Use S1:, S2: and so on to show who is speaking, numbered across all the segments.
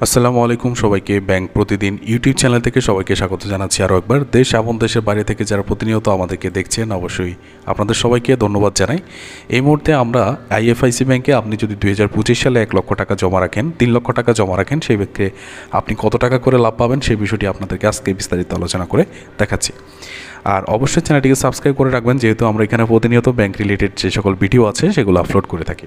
S1: আসসালামু আলাইকুম সবাইকে ব্যাংক প্রতিদিন ইউটিউব চ্যানেল থেকে সবাইকে স্বাগত জানাচ্ছি আরও একবার। দেশ এবং দেশের বাইরে থেকে যারা প্রতিনিয়ত আমাদেরকে দেখছেন, অবশ্যই আপনাদের সবাইকে ধন্যবাদ জানাই। এই মুহূর্তে আমরা আইএফআইসি ব্যাংকে আপনি যদি দুই হাজার পঁচিশ সালে এক লক্ষ টাকা জমা রাখেন, তিন লক্ষ টাকা জমা রাখেন, সেই ব্যক্তি আপনি কত টাকা করে লাভ পাবেন, সেই বিষয়টি আপনাদেরকে আজকে বিস্তারিত আলোচনা করে দেখাচ্ছি। আর অবশ্যই চ্যানেলটিকে সাবস্ক্রাইব করে রাখবেন, যেহেতু আমরা এখানে প্রতিনিয়ত ব্যাংক রিলেটেড যে সকল ভিডিও আছে সেগুলো আপলোড করে থাকি।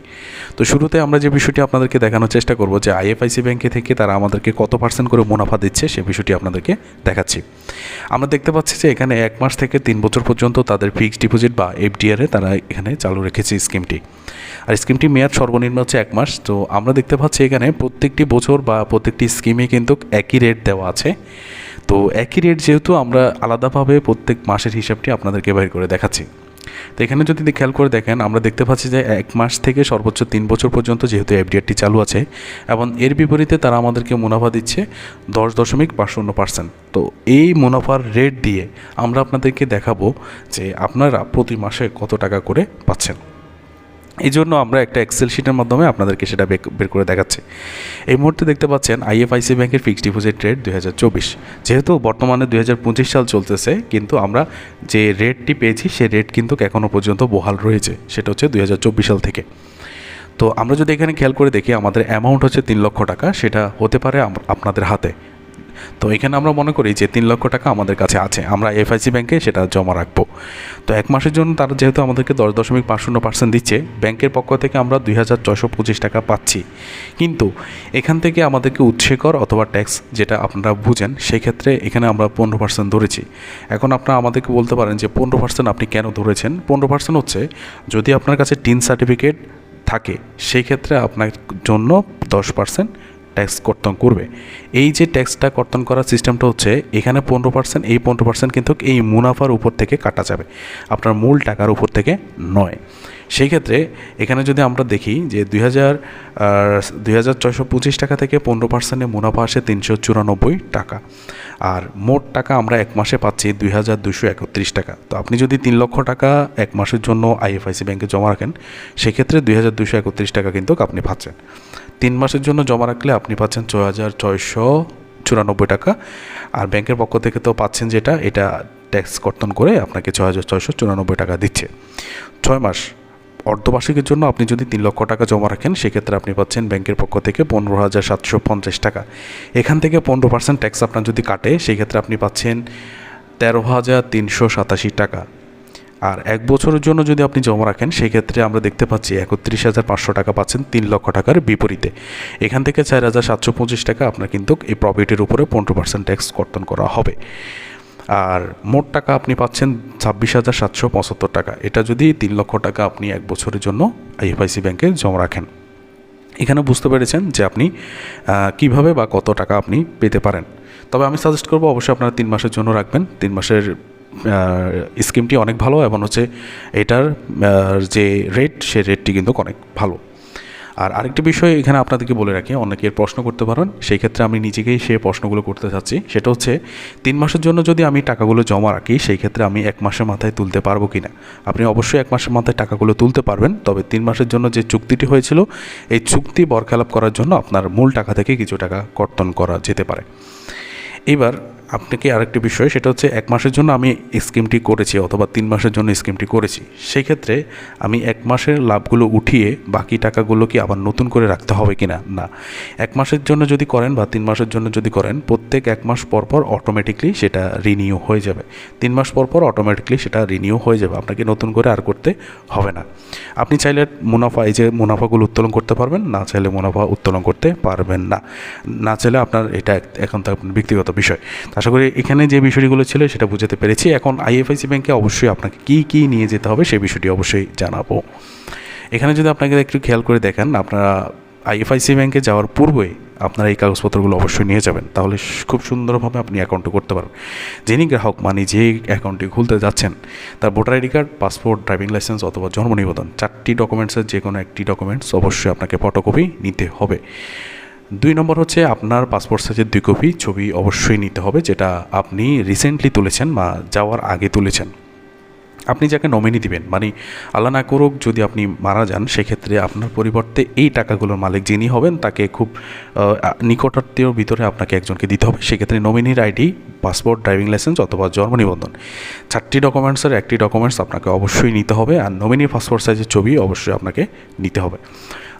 S1: তো শুরুতে আমরা যে বিষয়টি আপনাদেরকে দেখানোর চেষ্টা করব, যে আইএফআইসি ব্যাংকে থেকে তারা আমাদেরকে কত পার্সেন্ট করে মুনাফা দিচ্ছে সে বিষয়টি আপনাদেরকে দেখাচ্ছি। আমরা দেখতে পাচ্ছি যে এখানে এক মাস থেকে তিন বছর পর্যন্ত তাদের ফিক্সড ডিপোজিট বা এফডিআরে তারা এখানে চালু রেখেছে স্কিমটি আর স্কিমটি মেয়াদ সর্বনিম্ন হচ্ছে এক মাস। তো আমরা দেখতে পাচ্ছি এখানে প্রত্যেকটি বছর বা প্রত্যেকটি স্কিমে কিন্তু একই রেট দেওয়া আছে। তো একই রেট যেহেতু আমরা আলাদাভাবে প্রত্যেক মাসের হিসাবটি আপনাদেরকে বের করে দেখাচ্ছি। তো এখানে যদি খেয়াল করে দেখেন, আমরা দেখতে পাচ্ছি যে এক মাস থেকে সর্বোচ্চ তিন বছর পর্যন্ত যেহেতু এফডিআরটি চালু আছে এবং এর বিপরীতে তারা আমাদেরকে মুনাফা দিচ্ছে দশ দশমিক পাঁচ শূন্য পার্সেন্ট। তো এই মুনাফার রেট দিয়ে আমরা আপনাদেরকে দেখাবো যে আপনারা প্রতি মাসে কত টাকা করে পাচ্ছেন। এই জন্য আমরা একটা এক্সেল শিটের মাধ্যমে আপনাদেরকে সেটা বের করে দেখাচ্ছি। এই মুহূর্তে দেখতে পাচ্ছেন আইএফআইসি ব্যাংকের ফিক্সড ডিপোজিট রেট দুই হাজার চব্বিশ। যেহেতু বর্তমানে দুই হাজার পঁচিশ সাল চলতেছে, কিন্তু আমরা যে রেটটি পেয়েছি সেই রেট কিন্তু এখনও পর্যন্ত বহাল রয়েছে। সেটা হচ্ছে দুই হাজার চব্বিশ সাল থেকে। তো আমরা যদি এখানে খেয়াল করে দেখি, আমাদের অ্যামাউন্ট হচ্ছে তিন লক্ষ টাকা। সেটা হতে পারে আপনাদের হাতে। তো এখানে আমরা মনে করি যে তিন লক্ষ টাকা আমাদের কাছে আছে। আমরা এফআইসি ব্যাংকে সেটা জমা রাখব। তো এক মাসের জন্য তারা যেহেতু আমাদেরকে দশ দশমিক পাঁচ শূন্য পার্সেন্ট দিচ্ছে ব্যাংকের পক্ষ থেকে আমরা দুই হাজার ছয়শো পঁচিশ টাকা পাচ্ছি। কিন্তু এখান থেকে আমাদেরকে উৎসেকর অথবা ট্যাক্স যেটা আপনারা বুঝেন, সেক্ষেত্রে এখানে আমরা পনেরো পার্সেন্ট ধরেছি। এখন আপনারা আমাদেরকে বলতে পারেন যে পনেরো পার্সেন্ট আপনি কেন ধরেছেন? পনেরো পার্সেন্ট হচ্ছে যদি আপনার কাছে টিন সার্টিফিকেট থাকে সেই ক্ষেত্রে আপনার জন্য দশ পার্সেন্ট ট্যাক্স কর্তন করবে। এই যে ট্যাক্সটা কর্তন করার সিস্টেমটা হচ্ছে, এখানে পনেরো পার্সেন্ট এই পনেরো পার্সেন্ট কিন্তু এই মুনাফার উপর থেকে কাটা যাবে। আপনার মূল টাকার উপর থেকে নয়। সেই ক্ষেত্রে এখানে যদি আমরা দেখি যে দুই হাজার দুই ছয়শো পঁচিশ টাকা থেকে পনেরো পার্সেন্টে মুনাফা আসে তিনশো চুরানব্বই টাকা। আর মোট টাকা আমরা এক মাসে পাচ্ছি দুই হাজার দুশো একত্রিশ টাকা। তো আপনি যদি তিন লক্ষ টাকা এক মাসের জন্য আইএফআইসি ব্যাংকে জমা রাখেন, সেক্ষেত্রে দুই হাজার একত্রিশ টাকা কিন্তু আপনি পাচ্ছেন। তিন মাসের জন্য জমা রাখলে আপনি পাচ্ছেন ছয় হাজার ছয়শো চুরানব্বই টাকা। আর ব্যাংকের পক্ষ থেকে তো পাচ্ছেন যেটা, এটা ট্যাক্স কর্তন করে আপনাকে ছয় হাজার ছয়শো চুরানব্বই টাকা দিচ্ছে। ছয় মাস অর্ধবার্ষিকের জন্য আপনি যদি তিন লক্ষ টাকা জমা রাখেন, সেক্ষেত্রে আপনি পাচ্ছেন ব্যাংকের পক্ষ থেকে পনেরো হাজার সাতশো পঞ্চাশ টাকা। এখান থেকে পনেরো পার্সেন্ট ট্যাক্স আপনার যদি কাটে সেই ক্ষেত্রে আপনি পাচ্ছেন তেরো হাজার তিনশো সাতাশি টাকা। আর এক বছরের জন্য যদি আপনি জমা রাখেন সেই ক্ষেত্রে আমরা দেখতে পাচ্ছি একত্রিশ হাজার পাঁচশো টাকা পাচ্ছেন তিন লক্ষ টাকার বিপরীতে। এখান থেকে চার হাজার সাতশো পঁচিশ টাকা আপনার কিন্তু এই প্রফিটের উপরে পনেরো পার্সেন্ট ট্যাক্স কর্তন করা হবে। আর মোট টাকা আপনি পাচ্ছেন ছাব্বিশ হাজার সাতশো পঁচাত্তর টাকা। এটা যদি তিন লক্ষ টাকা আপনি এক বছরের জন্য আইএফআইসি ব্যাংকে জমা রাখেন। এখানে বুঝতে পেরেছেন যে আপনি কীভাবে বা কত টাকা আপনি পেতে পারেন। তবে আমি সাজেস্ট করব অবশ্যই আপনারা তিন মাসের জন্য রাখবেন। তিন মাসের স্কিমটি অনেক ভালো এবং হচ্ছে এটার যে রেট সে রেটটি কিন্তু অনেক ভালো। আর আরেকটি বিষয় এখানে আপনাদেরকে বলে রাখি, অনেকের প্রশ্ন করতে পারেন, সেই ক্ষেত্রে আমি নিজেকেই সে প্রশ্নগুলো করতে চাচ্ছি। সেটা হচ্ছে, তিন মাসের জন্য যদি আমি টাকাগুলো জমা রাখি, সেই ক্ষেত্রে আমি এক মাসের মাথায় তুলতে পারব কি না আপনি অবশ্যই এক মাসের মাথায় টাকাগুলো তুলতে পারবেন, তবে তিন মাসের জন্য যে চুক্তিটি হয়েছিল, এই চুক্তি বরখেলাপ করার জন্য আপনার মূল টাকা থেকে কিছু টাকা কর্তন করা যেতে পারে। এবার আপনাকে আরেকটি বিষয়, সেটা হচ্ছে এক মাসের জন্য আমি স্কিমটি করেছি অথবা তিন মাসের জন্য স্কিমটি করেছি। সেই ক্ষেত্রে আমি এক মাসের লাভগুলো উঠিয়ে বাকি টাকাগুলো কি আবার নতুন করে রাখতে হবে কি না। না এক মাসের জন্য যদি করেন বা তিন মাসের জন্য যদি করেন, প্রত্যেক এক মাস পর পর অটোমেটিকলি সেটা রিনিউ হয়ে যাবে। তিন মাস পর পর অটোমেটিকলি সেটা রিনিউ হয়ে যাবে, আপনাকে নতুন করে আর করতে হবে না। আপনি চাইলে মুনাফা, এই যে মুনাফাগুলো উত্তোলন করতে পারবেন, না চাইলে মুনাফা উত্তোলন করতে পারবেন না। না চাইলে আপনার এটা এখন তো আপনার ব্যক্তিগত বিষয়। আশা করি এখানে যে বিষয়গুলো ছিল সেটা বুঝতে পেরেছি। এখন আইএফআইসি ব্যাংকে অবশ্যই আপনাকে কী কী নিয়ে যেতে হবে সেই বিষয়টি অবশ্যই জানাব। এখানে যদি আপনাকে একটু খেয়াল করে দেখেন, আপনারা আইএফআইসি ব্যাংকে যাওয়ার পূর্বে আপনারা এই কাগজপত্রগুলো অবশ্যই নিয়ে যাবেন। তাহলে খুব সুন্দরভাবে আপনি অ্যাকাউন্টে করতে পারবেন। যিনি গ্রাহক মানে যে অ্যাকাউন্টটি খুলতে যাচ্ছেন, তার voter ID card, passport, driving licence অথবা জন্ম নিবন্ধন, চারটি ডকুমেন্টসের যে কোনো একটি ডকুমেন্টস অবশ্যই আপনাকে ফটোকপি নিতে হবে। দুই নম্বর হচ্ছে আপনার পাসপোর্ট সাইজের দুই কপি ছবি অবশ্যই নিতে হবে, যেটা আপনি রিসেন্টলি তুলেছেন বা যাওয়ার আগে তুলেছেন। আপনি যাকে নমিনি দিবেন মানে আল্লাহ না করুক যদি আপনি মারা যান, সেক্ষেত্রে আপনার পরিবর্তে এই টাকাগুলোর মালিক যিনি হবেন, তাকে খুব নিকটাত্মীয় ভিতরে আপনাকে একজনকে দিতে হবে। সেক্ষেত্রে নমিনির আইডি পাসপোর্ট ড্রাইভিং লাইসেন্স অথবা জন্ম নিবন্ধন। চারটি ডকুমেন্টসের একটি ডকুমেন্টস আপনাকে অবশ্যই নিতে হবে, আর নমিনির পাসপোর্ট সাইজের ছবি অবশ্যই আপনাকে নিতে হবে।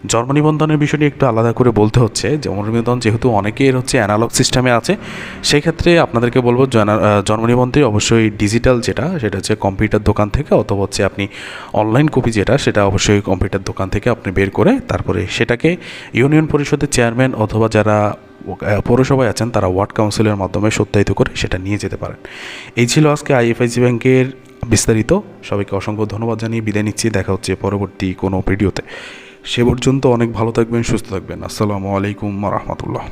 S1: জন্ম নিবন্ধনের বিষয়টি একটু আলাদা করে বলতে হচ্ছে জন্ম নিবন্ধন যেহেতু অনেকের হচ্ছে অ্যানালগ সিস্টেমে আছে সেই ক্ষেত্রে আপনাদেরকে বলব জনা- জন্ম নিবন্ধন অবশ্যই ডিজিটাল যেটা, সেটা হচ্ছে কম্পিউটার দোকান থেকে অথবা হচ্ছে আপনি অনলাইন কপি যেটা, সেটা অবশ্যই কম্পিউটার দোকান থেকে আপনি বের করে তারপরে সেটাকে ইউনিয়ন পরিষদের চেয়ারম্যান অথবা যারা পৌরসভায় আছেন তারা ওয়ার্ড কাউন্সিলের মাধ্যমে সত্যায়িত করে সেটা নিয়ে যেতে পারেন। এই ছিল আজকে আইএফআইসি ব্যাংকের বিস্তারিত। সবাইকে অসংখ্য ধন্যবাদ জানিয়ে বিদায় নিচ্ছি। দেখা হচ্ছে পরবর্তী কোনো ভিডিওতে সে পর্যন্ত অনেক ভালো থাকবেন সুস্থ থাকবেন। আসসালামু আলাইকুম রহমতুল্লাহ।